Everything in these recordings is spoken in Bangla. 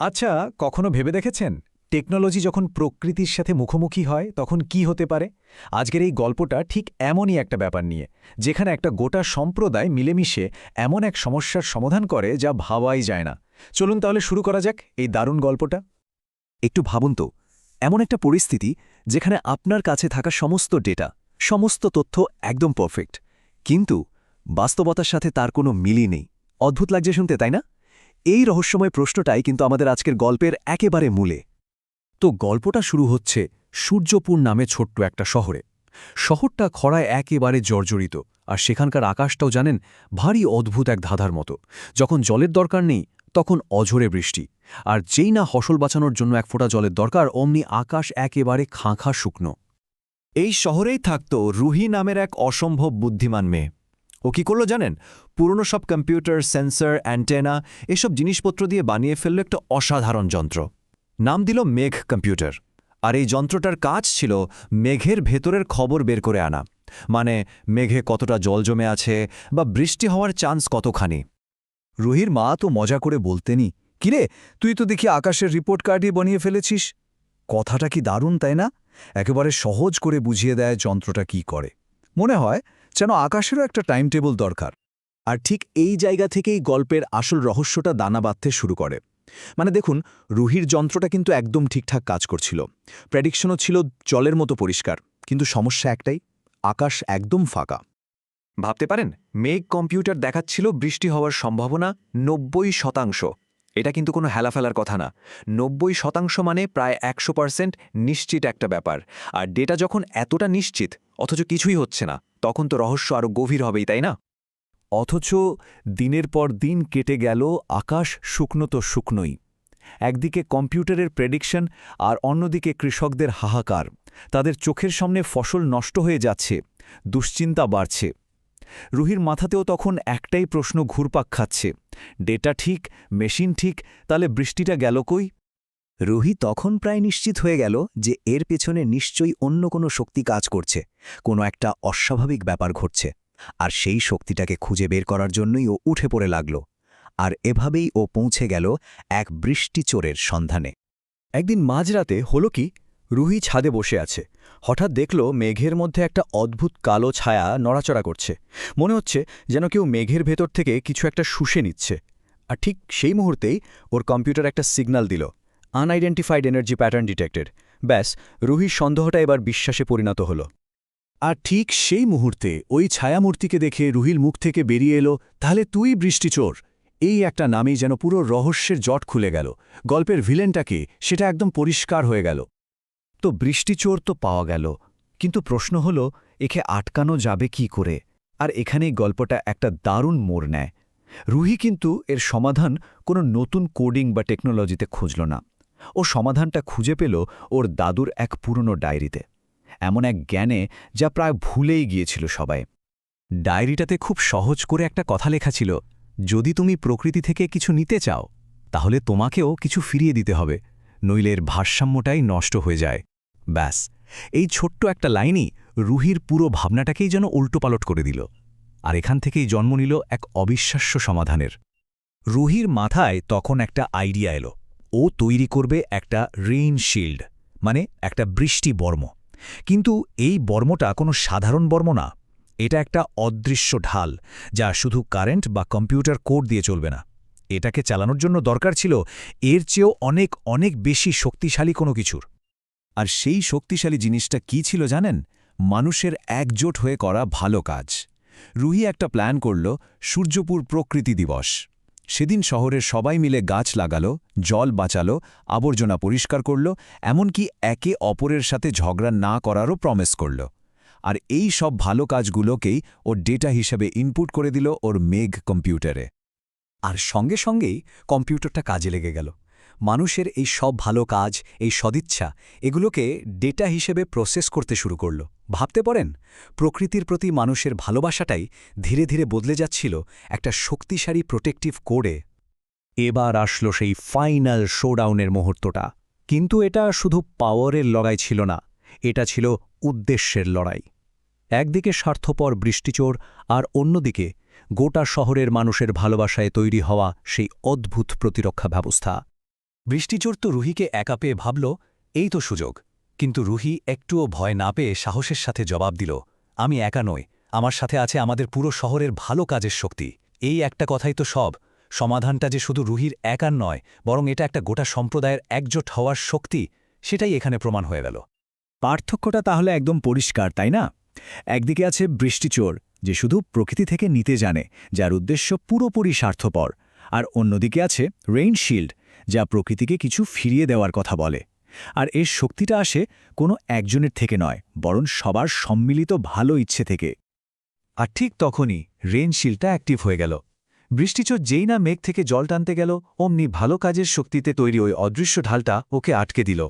আচ্ছা কখনো ভেবে দেখেছেন? টেকনোলজি যখন প্রকৃতির সাথে মুখোমুখি হয়, তখন কি হতে পারে? আজকের এই গল্পটা ঠিক এমনই একটা ব্যাপার নিয়ে, যেখানে একটা গোটা সম্প্রদায় মিলেমিশে এমন এক সমস্যার সমাধান করে যা ভাবাই যায় না। চলুন তাহলে শুরু করা যাক এই দারুণ গল্পটা। একটু ভাবুন তো, এমন একটা পরিস্থিতি যেখানে আপনার কাছে থাকা সমস্ত ডেটা, সমস্ত তথ্য একদম পারফেক্ট, কিন্তু বাস্তবতার সাথে তার কোনো মিলই নেই। অদ্ভুত লাগছে শুনতে, তাই না? এই রহস্যময় প্রশ্নটাই কিন্তু আমাদের আজকের গল্পের একেবারে মূলে। তো গল্পটা শুরু হচ্ছে সূর্যপুর নামে ছোট্ট একটা শহরে। শহরটা খরায় একেবারে জর্জরিত, আর সেখানকার আকাশটাও জানেন ভারী অদ্ভুত এক ধাঁধার মতো। যখন জলের দরকার নেই, তখন অঝরে বৃষ্টি, আর যেই না ফসল বাঁচানোর জন্য এক ফোঁটা জলের দরকার, অমনি আকাশ একেবারে খাঁখা শুকনো। এই শহরেই থাকত রুহি নামের এক অসম্ভব বুদ্ধিমান মেয়ে। ও কি করল জানেন? পুরনো সব কম্পিউটার, সেন্সর, অ্যান্টেনা, এসব জিনিসপত্র দিয়ে বানিয়ে ফেলল একটা অসাধারণ যন্ত্র। নাম দিল মেঘ কম্পিউটার। আর এই যন্ত্রটার কাজ ছিল মেঘের ভেতরের খবর বের করে আনা। মানে মেঘে কতটা জল জমে আছে বা বৃষ্টি হওয়ার চান্স কতখানি। রুহির মা তো মজা করে বলতেনি, কিরে, তুই তো দেখি আকাশের রিপোর্ট কার্ডই বানিয়ে ফেলেছিস। কথাটা কি দারুণ, তাই না? একেবারে সহজ করে বুঝিয়ে দেয় যন্ত্রটা কি করে। মনে হয় যেন আকাশেরও একটা টাইম টেবল দরকার। আর ঠিক এই জায়গা থেকেই গল্পের আসল রহস্যটা দানা বাঁধতে শুরু করে। মানে দেখুন, রুহির যন্ত্রটা কিন্তু একদম ঠিকঠাক কাজ করছিল। প্রেডিকশনও ছিল জলের মতো পরিষ্কার, কিন্তু সমস্যা একটাই, আকাশ একদম ফাঁকা। ভাবতে পারেন, মেঘ কম্পিউটার দেখাচ্ছিল বৃষ্টি হওয়ার সম্ভাবনা নব্বই শতাংশ। এটা কিন্তু কোনো হেলাফেলার কথা না। নব্বই শতাংশ মানে প্রায় একশো নিশ্চিত একটা ব্যাপার। আর ডেটা যখন এতটা নিশ্চিত, অথচ কিছুই হচ্ছে না। তখন তো রহস্য আরও গভীর হবেই, তাই না? অথচ দিনের পর দিন কেটে গেল, আকাশ শুকনো তো শুকনোই। একদিকে কম্পিউটারের প্রেডিকশন আর অন্যদিকে কৃষকদের হাহাকার। তাদের চোখের সামনে ফসল নষ্ট হয়ে যাচ্ছে, দুশ্চিন্তা বাড়ছে। রুহির মাথাতেও তখন একটাই প্রশ্ন ঘুরপাক খাচ্ছে। ডেটা ঠিক, মেশিন ঠিক, তাহলে বৃষ্টিটা গেল কই? রুহি তখন প্রায় নিশ্চিত হয়ে গেল যে এর পেছনে নিশ্চয়ই অন্য কোনো শক্তি কাজ করছে, কোনো একটা অস্বাভাবিক ব্যাপার ঘটছে। আর সেই শক্তিটাকে খুঁজে বের করার জন্যই ও উঠে পড়ে লাগল। আর এভাবেই ও পৌঁছে গেল এক বৃষ্টি চোরের সন্ধানে। একদিন মাঝরাতে হল কি, রুহি ছাদে বসে আছে। হঠাৎ দেখল মেঘের মধ্যে একটা অদ্ভুত কালো ছায়া নড়াচড়া করছে। মনে হচ্ছে যেন কেউ মেঘের ভেতর থেকে কিছু একটা শুষে নিচ্ছে। আর ঠিক সেই মুহূর্তেই ওর কম্পিউটার একটা সিগন্যাল দিল। Unidentified energy pattern detected. ব্যাস, রুহির সন্দেহটা এবার বিশ্বাসে পরিণত হল। আর ঠিক সেই মুহূর্তে ওই ছায়ামূর্তিকে দেখে রুহির মুখ থেকে বেরিয়ে এলো, তাহলে তুই বৃষ্টিচোর এই একটা নামেই যেন পুরো রহস্যের জট খুলে গেল। গল্পের ভিলেনটাকে সেটা একদম পরিষ্কার হয়ে গেল। তো বৃষ্টিচোর তো পাওয়া গেল। কিন্তু প্রশ্ন হল, একে আটকানো যাবে কি করে? আর এখানেই গল্পটা একটা দারুণ মোড় নেয়। রুহি কিন্তু এর সমাধান কোনো নতুন কোডিং বা টেকনোলজিতে খুঁজল না। ও সমাধানটা খুঁজে পেল ওর দাদুর এক পুরনো ডায়েরিতে। এমন এক জ্ঞানে যা প্রায় ভুলেই গিয়েছিল সবাই। ডায়েরিটাতে খুব সহজ করে একটা কথা লেখা ছিল, যদি তুমি প্রকৃতি থেকে কিছু নিতে চাও, তাহলে তোমাকেও কিছু ফিরিয়ে দিতে হবে নইলের ভারসাম্যটাই নষ্ট হয়ে যায়। ব্যাস, এই ছোট্ট একটা লাইনই রুহির পুরো ভাবনাটাকেই যেন উল্টোপালট করে দিল, আর এখান থেকেই জন্ম নিল এক অবিশ্বাস্য সমাধানের। রুহির মাথায় তখন একটা আইডিয়া এলো ও তৈরি করবে একটা রেইন শিল্ড মানে একটা বৃষ্টি বর্ম। কিন্তু এই বর্মটা কোনো সাধারণ বর্ম না, এটা একটা অদৃশ্য ঢাল যা শুধু কারেন্ট বা কম্পিউটার কোড দিয়ে চলবে না। এটাকে চালানোর জন্য দরকার ছিল এর চেয়েও অনেক অনেক বেশি শক্তিশালী কোনো কিছুর। আর সেই শক্তিশালী জিনিসটা কি ছিল জানেন? মানুষের একজোট হয়ে করা ভালো কাজ। রুহি একটা প্ল্যান করল, সূর্যপুর প্রকৃতি দিবস। সেদিন শহরের সবাই মিলে গাছ লাগালো, জল বাঁচালো, আবর্জনা পরিষ্কার করল, এমনকি একে অপরের সাথে ঝগড়া না করারও প্রমিস করল। আর এই সব ভালো কাজগুলোকেই ওর ডেটা হিসেবে ইনপুট করে দিল ওর মেঘ কম্পিউটারে। আর সঙ্গে সঙ্গেই কম্পিউটারটা কাজে লেগে গেল। মানুষের এই সব ভালো কাজ, এই সদিচ্ছা, এগুলোকে ডেটা হিসেবে প্রসেস করতে শুরু করল। ভাবতে পারেন, প্রকৃতির প্রতি মানুষের ভালোবাসাটাই ধীরে ধীরে বদলে যাচ্ছিল একটা শক্তিশালী প্রোটেক্টিভ কোডে। এবার আসলো সেই ফাইনাল শোডাউনের মুহূর্তটা। কিন্তু এটা শুধু পাওয়ারের লড়াই ছিল না, এটা ছিল উদ্দেশ্যের লড়াই। একদিকে স্বার্থপর বৃষ্টিচোর আর অন্যদিকে গোটা শহরের মানুষের ভালোবাসায় তৈরি হওয়া সেই অদ্ভুত প্রতিরক্ষা ব্যবস্থা। বৃষ্টিচোর তো রুহিকে একা পেয়ে ভাবল, এই তো সুযোগ। কিন্তু রুহি একটুও ভয় না পেয়ে সাহসের সাথে জবাব দিল, আমি একা নই, আমার সাথে আছে আমাদের পুরো শহরের ভালো কাজের শক্তি। এই একটা কথাই তো সব। সমাধানটা যে শুধু রুহির একার নয়, বরং এটা একটা গোটা সম্প্রদায়ের একজোট হওয়ার শক্তি, সেটাই এখানে প্রমাণ হয়ে গেল। পার্থক্যটা তাহলে একদম পরিষ্কার, তাই না? একদিকে আছে বৃষ্টিচোর, যে শুধু প্রকৃতি থেকে নিতে জানে, যার উদ্দেশ্য পুরোপুরি স্বার্থপর, আর অন্যদিকে আছে রেইনশিল্ড যা প্রকৃতিকে কিছু ফিরিয়ে দেওয়ার কথা বলে। আর এর শক্তিটা আসে কোনো একজনের থেকে নয়, বরং সবার সম্মিলিত ভালো ইচ্ছে থেকে। আর ঠিক তখনই রেনশিলটা অ্যাক্টিভ হয়ে গেল। বৃষ্টিচোর যেই না মেঘ থেকে জল টানতে গেল, অমনি ভালো কাজের শক্তিতে তৈরি ওই অদৃশ্য ঢালটা ওকে আটকে দিল।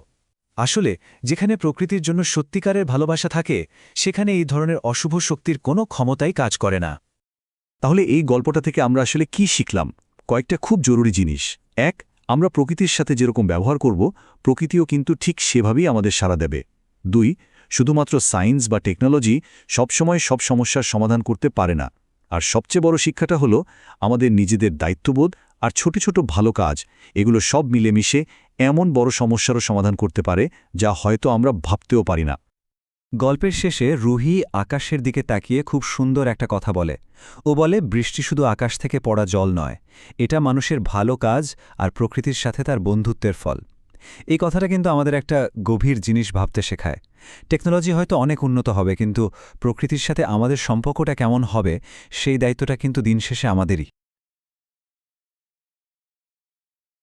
আসলে, যেখানে প্রকৃতির জন্য সত্যিকারের ভালোবাসা থাকে, সেখানে এই ধরনের অশুভ শক্তির কোনো ক্ষমতাই কাজ করে না। তাহলে এই গল্পটা থেকে আমরা আসলে কি শিখলাম? কয়েকটা খুব জরুরি জিনিস। এক আমরা প্রকৃতির সাথে যেরকম ব্যবহার করব, প্রকৃতিও কিন্তু ঠিক সেভাবেই আমাদের সাড়া দেবে। দুই, শুধুমাত্র সায়েন্স বা টেকনোলজি সবসময় সব সমস্যার সমাধান করতে পারে না। আর সবচেয়ে বড় শিক্ষাটা হলো আমাদের নিজেদের দায়িত্ববোধ আর ছোট ছোট ভালো কাজ, এগুলো সব মিলেমিশে এমন বড় সমস্যারও সমাধান করতে পারে যা হয়তো আমরা ভাবতেও পারি না। গল্পের শেষে রুহি আকাশের দিকে তাকিয়ে খুব সুন্দর একটা কথা বলে। ও বলে, বৃষ্টি শুধু আকাশ থেকে পড়া জল নয়, এটা মানুষের ভালো কাজ আর প্রকৃতির সাথে তার বন্ধুত্বের ফল। এই কথাটা কিন্তু আমাদের একটা গভীর জিনিস ভাবতে শেখায়। টেকনোলজি হয়তো অনেক উন্নত হবে, কিন্তু প্রকৃতির সাথে আমাদের সম্পর্কটা কেমন হবে, সেই দায়িত্বটা কিন্তু দিন শেষে আমাদেরই।